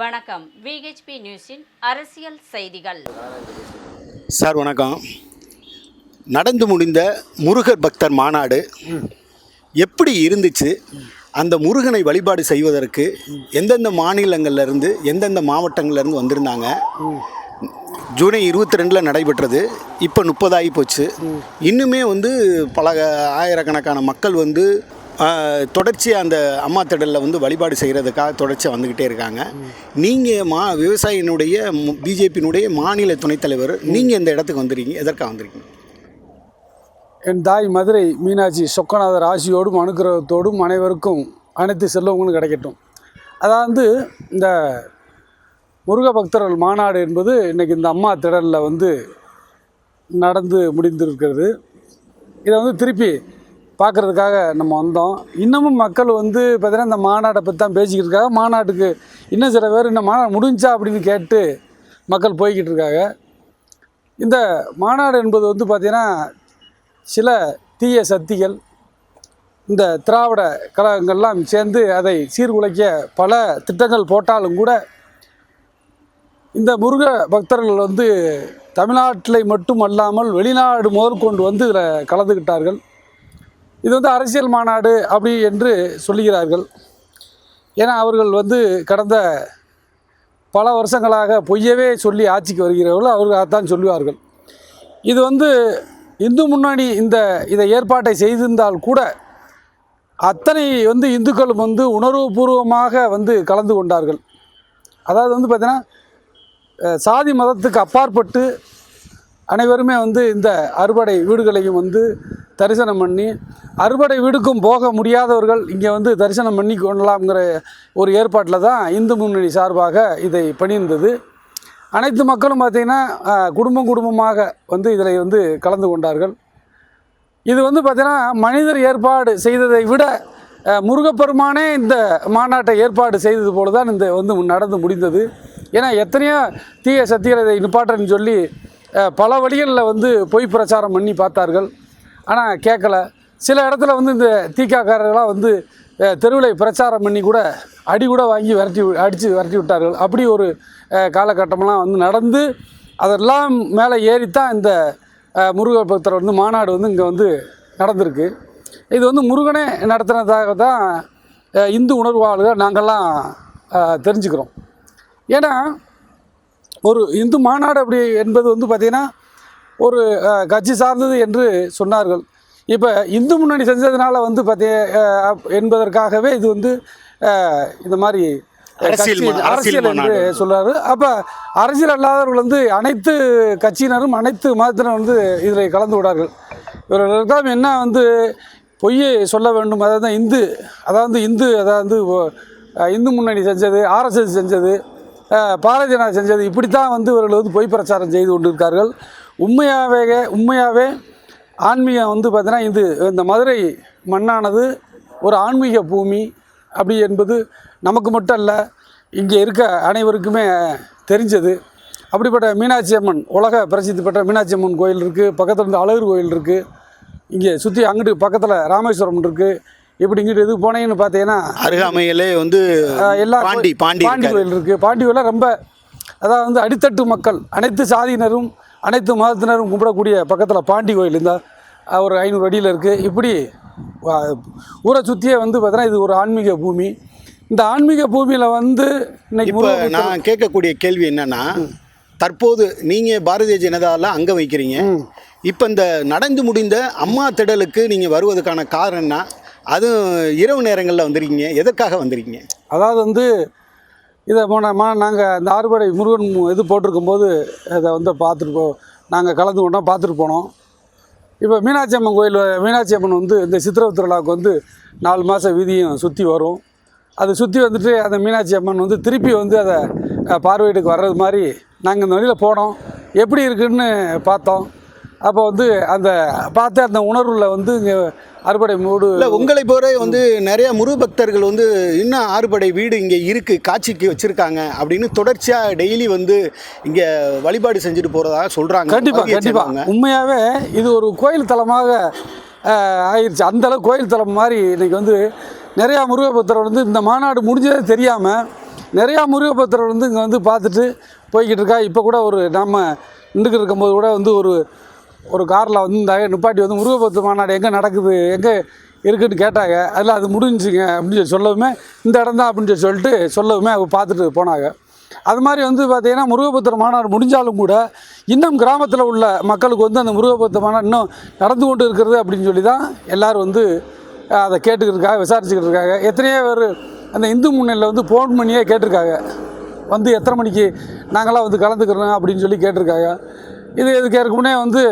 வணக்கம். விஹெச்பி நியூஸின் அரசியல் செய்திகள். சார் வணக்கம். நடந்து முடிந்த முருகர் பக்தர் மாநாடு எப்படி இருந்துச்சு? அந்த முருகனை வழிபாடு செய்வதற்கு எந்தெந்த மாநிலங்கள்லேருந்து எந்தெந்த மாவட்டங்கள்லேருந்து வந்திருந்தாங்க? ஜூலை இருபத்தி ரெண்டில் நடைபெற்றது. இப்போ முப்பதாகி போச்சு. இன்னுமே வந்து பல ஆயிரக்கணக்கான மக்கள் வந்து தொடர்ச்சியாக அந்த அம்மா திடலில் வந்து வழிபாடு செய்கிறதுக்காக தொடர்ச்சியாக வந்துக்கிட்டே இருக்காங்க. நீங்கள் மா விவசாயினுடைய பிஜேபியினுடைய மாநில துணைத் தலைவர் நீங்கள் இந்த இடத்துக்கு வந்துருக்கீங்க எதற்காக வந்திருக்கீங்க? என் தாய் மதுரை மீனாட்சி சொக்கநாதர் ஆசியோடும் அனுக்கிரகத்தோடும் அனைவருக்கும் அனைத்து செல்வங்களும் கிடைக்கட்டும். அதாவது இந்த முருக பக்தர்கள் மாநாடு என்பது இன்றைக்கி இந்த அம்மா திடலில் வந்து நடந்து முடிந்திருக்கிறது. இதை வந்து திருப்பி பார்க்குறதுக்காக நம்ம வந்தோம். இன்னமும் மக்கள் வந்து பார்த்தீங்கன்னா இந்த மாநாட்டை பற்றி தான் பேசிக்கிட்டு இருக்காங்க மாநாட்டுக்கு இன்னும் சில பேர் இந்த மாநாடு முடிஞ்சா அப்படின்னு கேட்டு மக்கள் போய்கிட்டு இருக்காங்க இந்த மாநாடு என்பது வந்து பார்த்திங்கன்னா சில தீய சக்திகள் இந்த திராவிட கழகங்கள்லாம் சேர்ந்து அதை சீர்குலைக்க பல திட்டங்கள் போட்டாலும் கூட இந்த முருக பக்தர்கள் வந்து தமிழ்நாட்டில் மட்டும் அல்லாமல் வெளிநாடு முதற்கொண்டு வந்து இதில் கலந்துக்கிட்டார்கள் இது வந்து அரசியல் மாநாடு அப்படி என்று சொல்லுகிறார்கள். ஏன்னா அவர்கள் வந்து கடந்த பல வருஷங்களாக பொய்யவே சொல்லி ஆட்சிக்கு வருகிறவர்கள் அவர்கள் அதான் சொல்லுவார்கள். இது வந்து இந்து முன்னணி இந்த இதை ஏற்பாட்டை செய்திருந்தால் கூட அத்தனை வந்து இந்துக்களும் வந்து உணர்வுபூர்வமாக வந்து கலந்து கொண்டார்கள். அதாவது வந்து பார்த்தீங்கன்னா சாதி மதத்துக்கு அப்பாற்பட்டு அனைவருமே வந்து இந்த அறுபடை வீடுகளையும் வந்து தரிசனம் பண்ணி அறுபடை வீடுக்கும் போக முடியாதவர்கள் இங்கே வந்து தரிசனம் பண்ணி கொள்ளலாம்ங்கிற ஒரு ஏற்பாட்டில் தான் இந்து முன்னணி சார்பாக இதை பண்ணியிருந்தது அனைத்து மக்களும் பார்த்திங்கன்னா குடும்பம் குடும்பமாக வந்து இதில் வந்து கலந்து கொண்டார்கள். இது வந்து பார்த்தீங்கன்னா மனிதர் ஏற்பாடு செய்ததை விட முருகப்பெருமானே இந்த மாநாட்டை ஏற்பாடு செய்தது போல தான் இந்த வந்து நடந்து முடிந்தது. ஏன்னா எத்தனையோ தீய சக்திகள் இதை நிப்பாட்டுறேன்னு சொல்லி பல வழிகளில் வந்து பொய் பிரச்சாரம் பண்ணி பார்த்தார்கள். ஆனால் கேட்கல. சில இடத்துல வந்து இந்த தீக்காக்காரர்களாக வந்து தெருவில் பிரச்சாரம் பண்ணி கூட அடி கூட வாங்கி விரட்டி வி- அடித்து விரட்டி விட்டார்கள். அப்படி ஒரு காலகட்டமெல்லாம் வந்து நடந்து அதெல்லாம் மேலே ஏறித்தான் இந்த முருக பக்தர் வந்து மாநாடு வந்து இங்கே வந்து நடந்திருக்கு. இது வந்து முருகனே நடத்துனதாக தான் இந்து உணர்வாளர்கள் நாங்கள்லாம் தெரிஞ்சுக்கிறோம். ஏன்னா ஒரு இந்து மாநாடு அப்படி என்பது வந்து பார்த்திங்கன்னா ஒரு கட்சி சார்ந்தது என்று சொன்னார்கள். இப்போ இந்து முன்னணி செஞ்சதுனால வந்து பார்த்தி என்பதற்காகவே இது வந்து இந்த மாதிரி அரசியல் என்று சொல்றாரு. அப்போ அரசியல் அல்லாதவர்கள் வந்து அனைத்து கட்சியினரும் அனைத்து மதத்தினரும் வந்து இதில் கலந்து விடார்கள் இவர்களுக்கெல்லாம் என்ன வந்து பொய்யை சொல்ல வேண்டும். அதாவது இந்து அதாவது இந்து அதாவது இந்து முன்னணி செஞ்சது ஆர்எஸ்எஸ் செஞ்சது பாரதிய ஜனதா செஞ்சது. இப்படித்தான் வந்து இவர்கள் வந்து பொய் பிரச்சாரம் செய்து கொண்டிருக்கார்கள். உண்மையாகவே உண்மையாகவே ஆன்மீகம் வந்து பார்த்தீங்கன்னா இது இந்த மதுரை மண்ணானது ஒரு ஆன்மீக பூமி. அப்படி என்பது நமக்கு மட்டும் அல்ல இங்கே இருக்க அனைவருக்குமே தெரிஞ்சது. அப்படிப்பட்ட மீனாட்சி அம்மன் உலக பிரசித்தி பெற்ற மீனாட்சி அம்மன் கோயில் இருக்குது பக்கத்தில் இருந்து அழகர் கோயில் இருக்குது இங்கே சுற்றி அங்கிட்டு பக்கத்தில் ராமேஸ்வரம் இருக்குது இப்படி இங்கிட்டு இது போனீங்கன்னு பார்த்தீங்கன்னா அருகாமையிலே வந்து எல்லா பாண்டி பாண்டி பாண்டி. கோயில் இருக்குது பாண்டி கோயிலில் ரொம்ப அதாவது வந்து அடித்தட்டு மக்கள் அனைத்து சாதியினரும் அனைத்து மதத்தினரும் கும்பிடக்கூடிய பக்கத்தில் பாண்டி கோயில் அஹ், ஒரு ஐநூறு அடியில் இருக்குது இப்படி ஊரை சுற்றியே வந்து பார்த்தீங்கன்னா இது ஒரு ஆன்மீக பூமி. இந்த ஆன்மீக பூமியில் வந்து இன்னைக்கு நான் கேட்கக்கூடிய கேள்வி என்னன்னா தற்போது நீங்கள் பாரதிய ஜனதாவில் அங்கே வைக்கிறீங்க. இப்போ இந்த நடந்து முடிந்த அம்மா திடலுக்கு நீங்கள் வருவதற்கான காரணம் என்ன? அதுவும் இரவு நேரங்களில் வந்திருக்கீங்க. எதற்காக வந்திருக்கீங்க? அதாவது வந்து இதை போனமா நாங்கள் இந்த ஆறுபடை முருகன் இது போட்டிருக்கும்போது இதை வந்து பார்த்துட்டு போ நாங்கள் கலந்து கொண்டோம் பார்த்துட்டு போனோம். இப்போ மீனாட்சி அம்மன் கோயில் மீனாட்சி அம்மன் வந்து இந்த சித்திரவு திருவிழாவுக்கு வந்து நாலு மாதம் வீதியும் சுற்றி வரும். அது சுற்றி வந்துட்டு அந்த மீனாட்சி அம்மன் வந்து திருப்பி வந்து அதை பார்வையிட்டுக்கு வர்றது மாதிரி நாங்கள் இந்த வழியில் போனோம். எப்படி இருக்குன்னு பார்த்தோம். அப்போ வந்து அந்த பார்த்து அந்த உணர்வில் வந்து இங்கே அறுபடை மூடு இல்லை உங்களை போல வந்து நிறைய முரு பக்தர்கள் வந்து இன்னும் ஆறுபடை வீடு இங்கே இருக்கு காட்சிக்கு வச்சிருக்காங்க அப்படின்னு தொடர்ச்சியாக டெய்லி வந்து இங்கே வழிபாடு செஞ்சுட்டு போகிறதாக சொல்கிறாங்க கண்டிப்பாக கண்டிப்பாக உண்மையாகவே இது ஒரு கோயில் தலமாக ஆயிடுச்சு அந்த அளவுக்கு கோயில் தலம் மாதிரி இன்னைக்கு வந்து நிறையா முருகபக்தர் வந்து இந்த மாநாடு முடிஞ்சதே தெரியாமல் நிறையா முருகபக்தர்கள் வந்து இங்கே வந்து பார்த்துட்டு போய்கிட்டு இருக்கா. இப்போ கூட ஒரு நம்ம நின்றுக்கிட்டு இருக்கும்போது கூட வந்து ஒரு ஒரு காரில் வந்து இந்த நிப்பாட்டி வந்து முருகபத்து மாநாடு எங்கே நடக்குது? எங்கே இருக்குன்னு கேட்டாங்க. அதில் அது முடிஞ்சுங்க அப்படின்னு சொல்லி சொல்லவுமே இந்த இடம் தான் அப்படின்னு சொல்லி சொல்லிட்டு சொல்லவுமே அவங்க பார்த்துட்டு போனாங்க. அது மாதிரி வந்து பார்த்திங்கன்னா முருகபுத்திர மாநாடு முடிஞ்சாலும் கூட இன்னும் கிராமத்தில் உள்ள மக்களுக்கு வந்து அந்த முருகபுத்திர மாநாடு இன்னும் நடந்து கொண்டு இருக்கிறது அப்படின்னு சொல்லி தான் எல்லோரும் வந்து அதை கேட்டுக்கிட்டு இருக்காங்க விசாரிச்சுக்கிட்டு இருக்காங்க எத்தனையோ பேர் அந்த இந்து முன்னணியில் வந்து ஃபோன் பண்ணியே கேட்டிருக்காங்க. வந்து எத்தனை மணிக்கு நாங்களாம் வந்து கலந்துக்கிறோம் அப்படின்னு சொல்லி கேட்டிருக்காங்க. இது இதுக்கு ஏற்கனவே வந்து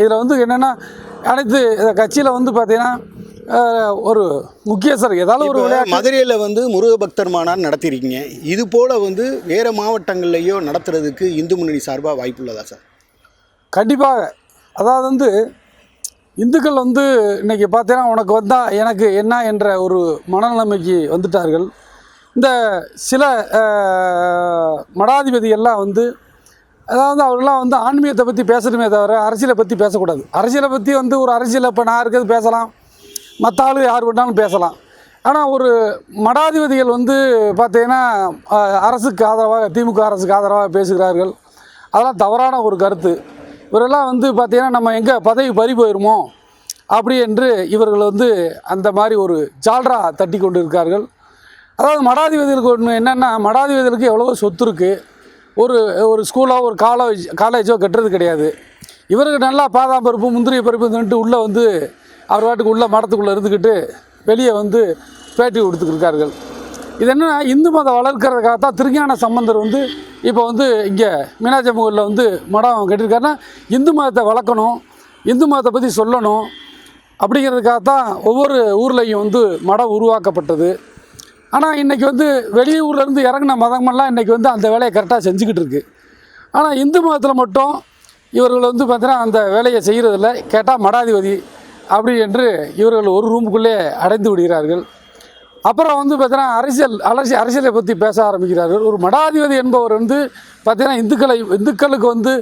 இதில் வந்து என்னென்னா அனைத்து கட்சியில் வந்து பார்த்திங்கன்னா ஒரு முக்கியஸ்தர் ஏதாவது ஒரு மதுரையில் வந்து முருக பக்தர் மாநாடு நடத்திருக்கீங்க. இது போல் வந்து வேறு மாவட்டங்கள்லையோ நடத்துறதுக்கு இந்து முன்னணி சார்பாக வாய்ப்புள்ளதா சார்? கண்டிப்பாக. அதாவது வந்து இந்துக்கள் வந்து இன்றைக்கி பார்த்தீங்கன்னா உனக்கு வந்தால் எனக்கு என்ன என்ற ஒரு மனநிலைமைக்கு வந்துட்டார்கள். இந்த சில மடாதிபதிகள்லாம் வந்து அதாவது அவர்களாம் வந்து ஆன்மீகத்தை பற்றி பேசணுமே தவிர அரசியலை பற்றி பேசக்கூடாது. அரசியலை பற்றி வந்து ஒரு அரசியலை இப்போ நான் இருக்கிறது பேசலாம். மற்ற ஆளு யார் வேணாலும் பேசலாம். ஆனால் ஒரு மடாதிபதிகள் வந்து பார்த்திங்கன்னா அரசுக்கு ஆதரவாக திமுக அரசுக்கு ஆதரவாக பேசுகிறார்கள். அதெல்லாம் தவறான ஒரு கருத்து. இவரெல்லாம் வந்து பார்த்தீங்கன்னா நம்ம எங்கே பதவி பறி போயிருமோ அப்படி என்று இவர்கள் வந்து அந்த மாதிரி ஒரு ஜால்ரா தட்டி கொண்டு இருக்கார்கள் அதாவது மடாதிபதிகளுக்கு ஒன்று என்னென்னா மடாதிபதிகளுக்கு எவ்வளவோ சொத்து இருக்குது ஒரு ஒரு ஸ்கூலோ ஒரு காலேஜ் காலேஜோ கட்டுறது கிடையாது. இவருக்கு நல்லா பாதாம் பருப்பு முந்திரி பருப்புன்னுட்டு உள்ளே வந்து அவர் வாட்டுக்கு உள்ள மடத்துக்குள்ளே இருந்துக்கிட்டு வெளியே வந்து பேட்டி கொடுத்துருக்கார்கள் இது என்னன்னா இந்து மதம் வளர்க்கறதுக்காக தான் திருஞான சம்பந்தர் வந்து இப்போ வந்து இங்கே மீனாட்சி வந்து மடம் கட்டியிருக்காருன்னா இந்து மதத்தை வளர்க்கணும் இந்து மதத்தை பற்றி சொல்லணும் அப்படிங்கிறதுக்காக தான் ஒவ்வொரு ஊர்லேயும் வந்து மடம் உருவாக்கப்பட்டது. ஆனால் இன்றைக்கி வந்து வெளியூர்லேருந்து இறங்கின மதமெல்லாம் இன்றைக்கி வந்து அந்த வேலையை கரெக்டாக செஞ்சுக்கிட்டு இருக்கு. ஆனால் இந்து மதத்தில் மட்டும் இவர்கள் வந்து பார்த்தீங்கன்னா அந்த வேலையை செய்கிறதில்ல கேட்டால் மடாதிபதி அப்படி என்று இவர்கள் ஒரு ரூமுக்குள்ளே அடைந்து விடுகிறார்கள். அப்புறம் வந்து பார்த்தீங்கன்னா அரசியல் அரசியல் அரசியலை பற்றி பேச ஆரம்பிக்கிறார்கள். ஒரு மடாதிபதி என்பவர் வந்து பார்த்திங்கன்னா இந்துக்களை இந்துக்களுக்கு வந்து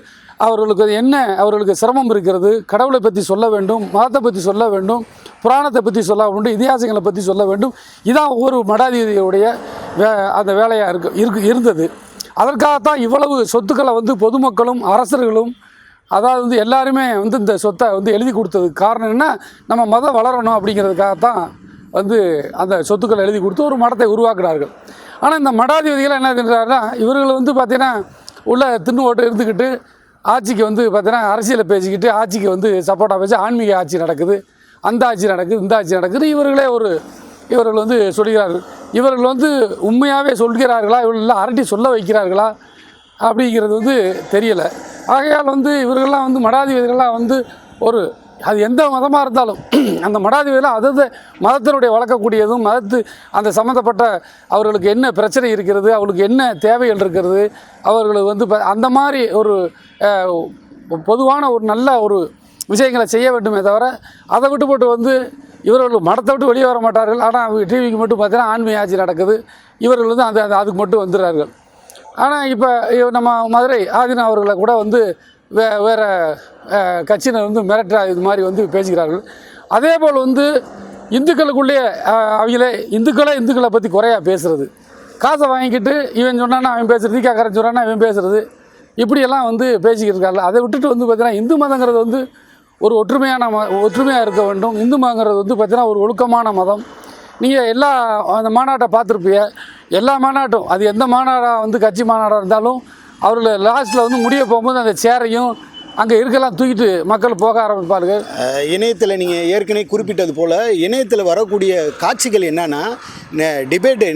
அவர்களுக்கு என்ன? அவர்களுக்கு சிரமம் இருக்கிறது. கடவுளை பற்றி சொல்ல வேண்டும் மதத்தை பற்றி சொல்ல வேண்டும் புராணத்தை பற்றி சொல்ல வேண்டும் இதிகாசங்களை பற்றி சொல்ல வேண்டும். இதான் ஒவ்வொரு மடாதிபதியுடைய வே அந்த வேலையாக இருக்கு இருக்கு இருந்தது. அதற்காகத்தான் இவ்வளவு சொத்துக்களை வந்து பொதுமக்களும் அரசர்களும் அதாவது வந்து எல்லாருமே வந்து இந்த சொத்தை வந்து எழுதி கொடுத்ததுக்கு காரணம் என்ன? நம்ம மதம் வளரணும் அப்படிங்கிறதுக்காகத்தான் வந்து அந்த சொத்துக்களை எழுதி கொடுத்து ஒரு மடத்தை உருவாக்குறார்கள் ஆனால் இந்த மடாதிபதிகள் என்ன பண்ணுறாருன்னா இவர்கள் வந்து பார்த்திங்கன்னா உள்ள தின்னு ஓட்டு இருந்துக்கிட்டு ஆட்சிக்கு வந்து பார்த்தீங்கன்னா அரசியலை பேசிக்கிட்டு ஆட்சிக்கு வந்து சப்போர்ட்டாக பேசி ஆன்மீக ஆட்சி நடக்குது. அந்த ஆட்சி நடக்குது இந்த ஆட்சி நடக்குது. இவர்களே ஒரு இவர்கள் வந்து சொல்கிறார்கள். இவர்கள் வந்து உண்மையாகவே சொல்கிறார்களா? இவர்கள் அரட்டி சொல்ல வைக்கிறார்களா? அப்படிங்கிறது வந்து தெரியலை. ஆகையால் வந்து இவர்கள்லாம் வந்து மடாதிபதிகள்லாம் வந்து ஒரு அது எந்த மதமாக இருந்தாலும் அந்த மடாதிபதியெல்லாம் அதாவது மதத்தினுடைய வளர்க்கக்கூடியதும் மதத்து அந்த சம்மந்தப்பட்ட அவர்களுக்கு என்ன பிரச்சனை இருக்கிறது அவர்களுக்கு என்ன தேவைகள் இருக்கிறது அவர்களுக்கு வந்து ப- அந்த மாதிரி ஒரு பொதுவான ஒரு நல்ல ஒரு விஷயங்களை செய்ய வேண்டுமே தவிர அதை விட்டு போட்டு வந்து இவர்கள் மடத்தை விட்டு வெளியே வர மாட்டார்கள். ஆனால் டிவிக்கு மட்டும் பார்த்தீங்கன்னா ஆன்மீக ஆட்சி நடக்குது. இவர்கள் வந்து அந்த அந்த- அதுக்கு மட்டும் வந்துடுறார்கள். ஆனால் இப்போ நம்ம மதுரை ஆதினா அவர்களை கூட வந்து வே வேறு கட்சியினர் வந்து மிரட்டுற இது மாதிரி வந்து பேசுகிறார்கள் அதே போல் வந்து இந்துக்களுக்குள்ளேயே அவங்களே இந்துக்களே இந்துக்களை பற்றி குறையா பேசுகிறது காசை வாங்கிக்கிட்டு இவன் சொன்னான்னா அவன் பேசுகிறது தீக்காக்காரன் சொன்னான்னா இவன் பேசுகிறது இப்படியெல்லாம் வந்து பேசிக்கிட்டு இருக்காங்க. அதை விட்டுட்டு வந்து பார்த்திங்கன்னா இந்து மதங்கிறது வந்து ஒரு ஒற்றுமையான ம ஒற்றுமையாக இருக்க வேண்டும். இந்து மதங்கிறது வந்து பார்த்திங்கன்னா ஒரு ஒழுக்கமான மதம். நீங்கள் எல்லா அந்த மாநாட்டை பார்த்துருப்பீங்க. எல்லா மாநாட்டும் அது எந்த மாநாடாக வந்து கட்சி மாநாடாக இருந்தாலும் அவர்கள் லாஸ்ட்டில் வந்து முடிய போகும்போது அந்த சேரையும் அங்கே இருக்கலாம் தூக்கிட்டு மக்கள் போக ஆரம்பிப்பார்கள். இணையத்தில் நீங்கள் ஏற்கனவே குறிப்பிட்டது போல் இணையத்தில் வரக்கூடிய காட்சிகள் என்னன்னா டிபேட்டு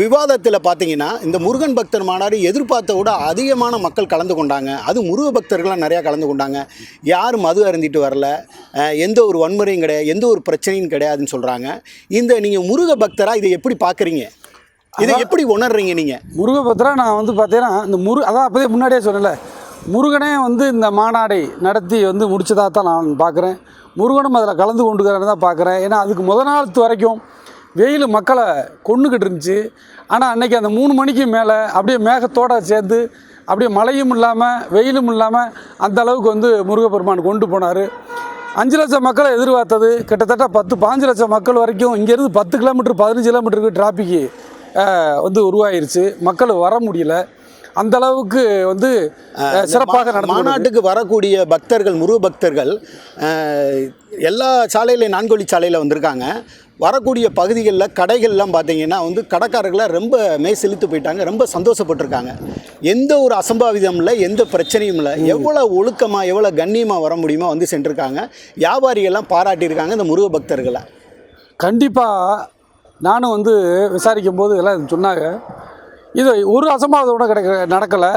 விவாதத்தில் பார்த்தீங்கன்னா இந்த முருகன் பக்தர் மாநாடு எதிர்பார்த்த விட அதிகமான மக்கள் கலந்து கொண்டாங்க. அது முருக பக்தர்கள்லாம் நிறையா கலந்து கொண்டாங்க. யாரும் மது அருந்திட்டு வரல எந்த ஒரு வன்முறையும் கிடையாது எந்த ஒரு பிரச்சனையும் கிடையாதுன்னு சொல்கிறாங்க இந்த நீங்கள் முருக பக்தராக இதை எப்படி பார்க்குறீங்க? இதை எப்படி உணர்றீங்க நீங்கள் முருகபத்ரா நான் வந்து பார்த்தீங்கன்னா இந்த முரு அதான் அப்போதே முன்னாடியே சொன்னல முருகனே வந்து இந்த மாநாடை நடத்தி வந்து முடிச்சதாக தான் நான் பார்க்குறேன். முருகனும் அதில் கலந்து கொண்டுக்கிறான்னு தான் பார்க்குறேன். ஏன்னா அதுக்கு முத நாள் வரைக்கும் வெயில் மக்களை கொண்டுக்கிட்டு இருந்துச்சு. ஆனால் அன்னைக்கு அந்த மூணு மணிக்கு மேலே அப்படியே மேகத்தோட சேர்ந்து அப்படியே மழையும் இல்லாமல் வெயிலும் இல்லாமல் அந்த அளவுக்கு வந்து முருகப்பெருமான் கொண்டு போனார். அஞ்சு லட்சம் மக்களை எதிர்பார்த்தது. கிட்டத்தட்ட பத்து பாஞ்சு லட்சம் மக்கள் வரைக்கும் இங்கேருந்து பத்து கிலோமீட்டர் பதினஞ்சு கிலோமீட்டருக்கு டிராஃபிக்கு வந்து உருவாயிருச்சு. மக்கள் வர முடியல. அந்த அளவுக்கு வந்து சிறப்பாக. மாநாட்டுக்கு வரக்கூடிய பக்தர்கள் முருக பக்தர்கள் எல்லா சாலையில நான்கொழி சாலையில் வந்திருக்காங்க. வரக்கூடிய பகுதிகளில் கடைகள்லாம் பார்த்தீங்கன்னா வந்து கடைக்காரர்கள்லாம் ரொம்ப மே செலுத்து போயிட்டாங்க ரொம்ப சந்தோஷப்பட்டிருக்காங்க. எந்த ஒரு அசம்பாவிதம் இல்லை எந்த பிரச்சனையும் இல்லை. எவ்வளோ ஒழுக்கமாக எவ்வளோ கண்ணியமாக வர முடியுமோ வந்து சென்றிருக்காங்க. வியாபாரிகள்லாம் பாராட்டியிருக்காங்க இந்த முருக பக்தர்களை. கண்டிப்பாக நானும் வந்து விசாரிக்கும் போது எல்லாம் சொன்னாங்க. இது ஒரு அசம்பாவிதம் கூட கிடைக்க நடக்கலை.